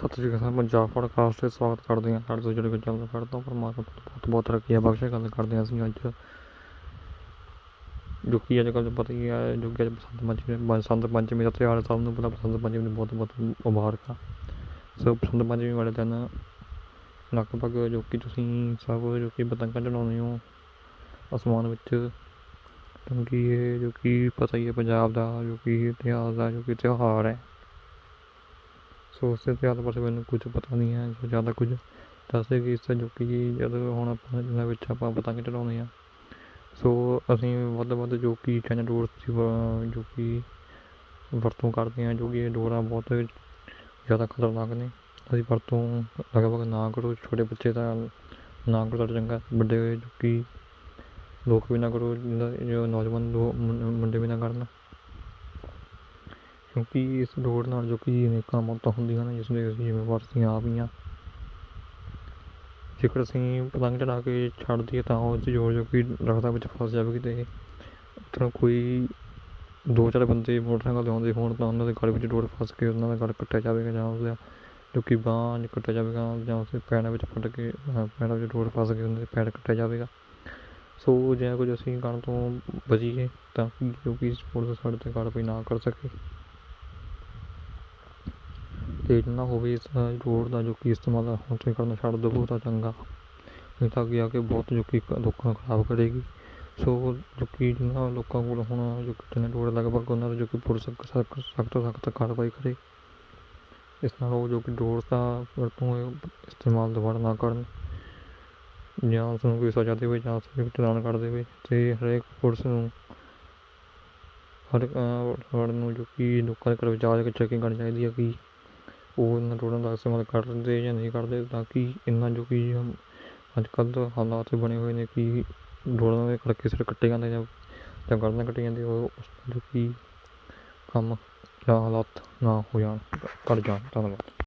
ਸਤਿ ਸ਼੍ਰੀ ਅਕਾਲ ਪੰਜਾਬ ਪੋਡਕਾਸਟ 'ਤੇ ਸਵਾਗਤ ਕਰਦੇ ਹਾਂ। ਸਾਡੇ ਤੋਂ ਜਿਹੜੇ ਚੱਲਦਾ ਕਰਦਾ ਪਰਮਾਤਮਾ ਬਹੁਤ ਬਹੁਤ ਤਰੱਕੀ ਆ ਬਖਸ਼ੇ ਗੱਲ ਕਰਦੇ ਹਾਂ ਅਸੀਂ ਅੱਜ। ਜੋ ਕਿ ਅੱਜ ਕੱਲ੍ਹ ਪਤਾ ਹੀ ਹੈ, ਜੋ ਕਿ ਅੱਜ ਬਸੰਤ ਪੰਚਮੀ ਬਸੰਤ ਪੰਚਮੀ ਦਾ ਤਿਉਹਾਰ ਸਭ ਨੂੰ ਪਹਿਲਾਂ ਬਸੰਤ ਪੰਚਮੀ ਦੀ ਬਹੁਤ ਬਹੁਤ ਮੁਬਾਰਕਾਂ। ਸੋ ਬਸੰਤ ਪੰਚਮੀ ਵਾਲੇ ਦਿਨ ਲਗਭਗ ਜੋ ਕਿ ਤੁਸੀਂ ਸਭ ਜੋ ਕਿ ਪਤੰਗਾਂ ਚੜਾਉਂਦੇ ਹੋ, ਅਸਮਾਨ ਵਿੱਚ, ਕਿਉਂਕਿ ਇਹ ਜੋ ਕਿ ਪਤਾ ਹੀ ਹੈ ਪੰਜਾਬ ਦਾ ਜੋ ਕਿ ਇਤਿਹਾਸ ਦਾ ਜੋ ਕਿ ਤਿਉਹਾਰ ਹੈ। ਸੋ ਉਸ ਦੇ ਤਿਉਹਾਰ ਬਾਰੇ ਮੈਨੂੰ ਕੁਝ ਪਤਾ ਨਹੀਂ ਹੈ ਸੋ ਜ਼ਿਆਦਾ ਕੁਝ ਦੱਸਦੇ ਕਿ ਇਸ ਜੋ ਕਿ ਜਦੋਂ ਹੁਣ ਆਪਾਂ ਦਿਨਾਂ ਵਿੱਚ ਆਪਾਂ ਪਤੰਗ ਚੜਾਉਂਦੇ ਹਾਂ। ਸੋ ਅਸੀਂ ਵੱਧ ਤੋਂ ਵੱਧ ਜੋ ਕਿ ਚਾਈਨਾ ਡੋਰ ਜੋ ਕਿ ਵਰਤੋਂ ਕਰਦੇ ਹਾਂ, ਜੋ ਕਿ ਇਹ ਡੋਰਾਂ ਬਹੁਤ ਜ਼ਿਆਦਾ ਖਤਰਨਾਕ ਨੇ। ਅਸੀਂ ਵਰਤੋਂ ਲਗਭਗ ਨਾ ਕਰੋ, ਛੋਟੇ ਬੱਚੇ ਦਾ ਨਾ ਕਰੋ ਤਾਂ ਚੰਗਾ, ਵੱਡੇ ਜੋ ਕਿ ਲੋਕ ਵੀ ਨਾ ਕਰੋ, ਜਿੱਦਾਂ ਜੋ ਨੌਜਵਾਨ ਲੋ ਮੁੰਡੇ ਵੀ ਨਾ ਕਰਨ। ਕਿਉਂਕਿ ਇਸ ਦੌੜ ਨਾਲ ਜੋ ਕਿ ਅਨੇਕਾਂ ਮੌਤਾਂ ਹੁੰਦੀਆਂ ਨੇ, ਜਿਸ ਦੇ ਅਸੀਂ ਜ਼ਿੰਮੇਵਾਰ ਅਸੀਂ ਆਪ ਹੀ ਹਾਂ ਜੇਕਰ ਅਸੀਂ ਪਤੰਗ ਚੜਾ ਕੇ ਛੱਡ ਦਈਏ ਤਾਂ ਉਹ 'ਚ ਜੋ ਜੋ ਕਿ ਦਰਖਤਾਂ ਵਿੱਚ ਫਸ ਜਾਵੇਗੀ ਅਤੇ ਉੱਥੋਂ ਕੋਈ ਦੋ ਚਾਰ ਬੰਦੇ ਮੋਟਰਸਾਈਕਲ 'ਤੇ ਆਉਂਦੇ ਹੋਣ ਤਾਂ ਉਹਨਾਂ ਦੇ ਗਲ ਵਿੱਚ ਡੋਰ ਫਸ ਕੇ ਉਹਨਾਂ ਦਾ ਗਲ ਕੱਟਿਆ ਜਾਵੇਗਾ ਜਾਂ ਉਸਦਾ ਜੋ ਕਿ ਬਾਂਹ ਕੱਟਿਆ ਜਾਵੇਗਾ ਜਾਂ ਉਸਦੇ ਪੈਰਾਂ ਵਿੱਚ ਫਟ ਕੇ ਅਹ ਪੈਰਾਂ ਵਿੱਚ ਡੋਰ ਫਸ ਕੇ ਉਹਨਾਂ ਦੇ ਪੈਰ ਕੱਟਿਆ ਜਾਵੇਗਾ। ਸੋ ਜੇ ਕੁਝ ਅਸੀਂ ਕਰਨ ਤੋਂ ਬਚੀਏ ਤਾਂ ਜੋ ਕਿ ਪੁਲਿਸ ਸਾਡੇ 'ਤੇ ਕਾਰਵਾਈ ਨਾ ਕਰ ਸਕੇ। ਤੇਜ਼ ਨਾ ਹੋਵੇ ਇਸ ਰੋਡ ਦਾ ਜੋ ਕਿ ਇਸਤੇਮਾਲ ਹੁਣ ਤੁਸੀਂ ਹੀ ਕਰਨਾ ਛੱਡ ਦੇਵੋ ਤਾਂ ਚੰਗਾ। ਨਹੀਂ ਤਾਂ ਅੱਗੇ ਆ ਕੇ ਬਹੁਤ ਜੋ ਕਿ ਲੋਕਾਂ ਨੂੰ ਖਰਾਬ ਕਰੇਗੀ। ਸੋ ਜੋ ਕਿ ਜਿਹਨਾਂ ਲੋਕਾਂ ਕੋਲ ਹੁਣ ਜੋ ਕਿ ਰੋਡ ਲਗਭਗ ਉਹਨਾਂ ਦਾ ਜੋ ਕਿ ਪੁਲਿਸ ਸਖਤ ਸਖਤ ਤੋਂ ਸਖਤ ਕਾਰਵਾਈ ਕਰੇ। ਇਸ ਨਾਲ ਉਹ ਜੋ ਕਿ ਡੋਰ ਦਾ ਵਰਤੋਂ ਇਸਤੇਮਾਲ ਦੁਬਾਰਾ ਨਾ ਕਰਨ। ਜਾਂ ਉਸ ਨੂੰ ਕੋਈ ਸਜ਼ਾ ਦੇਵੇ, ਜਾਂ ਉਸ ਨੂੰ ਚਲਾਨ ਕਰ ਦੇਵੇ। ਅਤੇ ਹਰੇਕ ਪੁਲਿਸ ਨੂੰ ਹਰ ਹਰ ਨੂੰ ਜੋ ਕਿ ਲੋਕਾਂ ਦੇ ਘਰ ਵਿੱਚ ਜਾ ਕੇ ਚੈਕਿੰਗ ਕਰਨੀ ਚਾਹੀਦੀ ਹੈ ਕਿ ਉਹ ਇਹਨਾਂ ਰੋਡਾਂ ਦਾ ਇਸਤੇਮਾਲ ਕਰਦੇ ਜਾਂ ਨਹੀਂ ਕਰਦੇ, ਤਾਂ ਕਿ ਇੰਨਾ ਜੋ ਕਿ ਅੱਜ ਕੱਲ੍ਹ ਦਾ ਹਾਲਾਤ ਬਣੇ ਹੋਏ ਨੇ ਕਿ ਰੋਡਾਂ ਦੇ ਕਰਕੇ ਸਿਰ ਕੱਟੇ ਜਾਂਦੇ ਜਾਂ ਜਾਂ ਗਰਦਨਾਂ ਕੱਟੀ ਜਾਂਦੀ, ਉਹ ਉਸ ਜੋ ਕਿ ਕੰਮ ਜਾਂ ਹਾਲਾਤ ਨਾ ਹੋ ਜਾਣ, ਘੱਟ ਜਾਣ। ਧੰਨਵਾਦ।